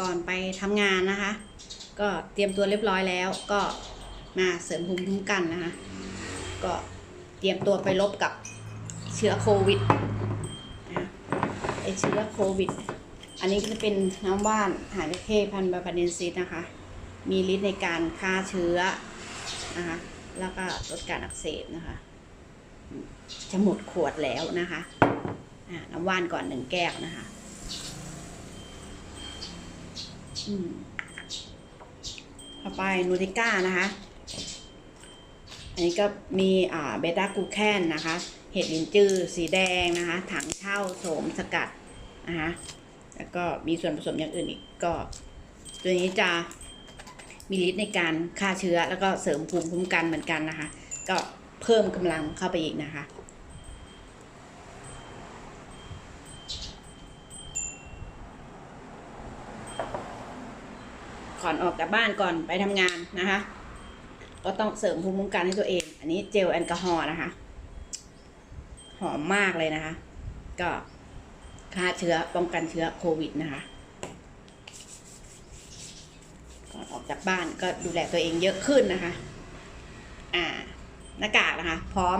ก่อนไปทำงานนะคะ ก็เตรียมตัวเรียบร้อยแล้ว ก็มาเสริมภูมิคุ้มกันนะคะ ก็เตรียมตัวไปลบกับเชื้อโควิดนะไอเชื้อโควิด อันนี้ก็เป็นน้ำว่านหายเข้พันบาบาเดนซิสนะคะ มีฤทธิ์ในการฆ่าเชื้อนะคะ แล้วก็ลดการอักเสบนะคะ จะหมดขวดแล้วนะคะน้ำว่านก่อนหนึ่งแก้วนะคะ อืมต่อไปนูติก้านะคะ อันนี้ก็มีอ่าเบต้ากูแคนนะคะ เห็ดลินจือสีแดงนะคะ ถังเช่าโสมสกัดนะคะ แล้วก็มีส่วนผสมอย่างอื่นอีกก็ ตัวนี้จะมีฤทธิ์ในการฆ่าเชื้อแล้วก็เสริมภูมิคุ้มกันเหมือนกันนะคะ ก็เพิ่มกำลังเข้าไปอีกนะคะ ก่อนออกจากบ้านก่อนไปทำงานนะคะ ก็ต้องเสริมภูมิคุ้มกันให้ตัวเอง อันนี้เจลแอลกอฮอล์นะคะ หอมมากเลยนะคะ ก็ฆ่าเชื้อป้องกันเชื้อโควิดนะคะก่อนออกจากบ้านก็ดูแลตัวเองเยอะขึ้นนะคะ อ่า หน้ากากนะคะ พร้อม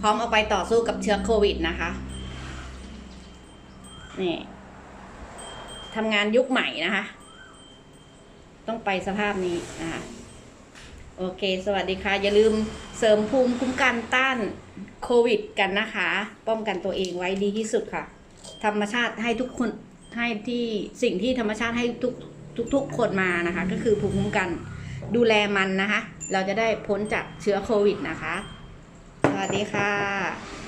พร้อมเอาไปต่อสู้กับเชื้อโควิดนะคะ นี่ทำงานยุคใหม่นะคะ ต้องไปสภาพนี้นะคะโอเค สวัสดีค่ะ อย่าลืมเสริมภูมิคุ้มกันต้านโควิดกันนะคะ ป้องกันตัวเองไว้ดีที่สุดค่ะ ธรรมชาติให้ทุกคนให้ที่สิ่งที่ธรรมชาติให้ทุกทุกทุกคนมานะคะ ก็คือภูมิคุ้มกันดูแลมันนะคะ เราจะได้พ้นจากเชื้อโควิดนะคะ สวัสดีค่ะ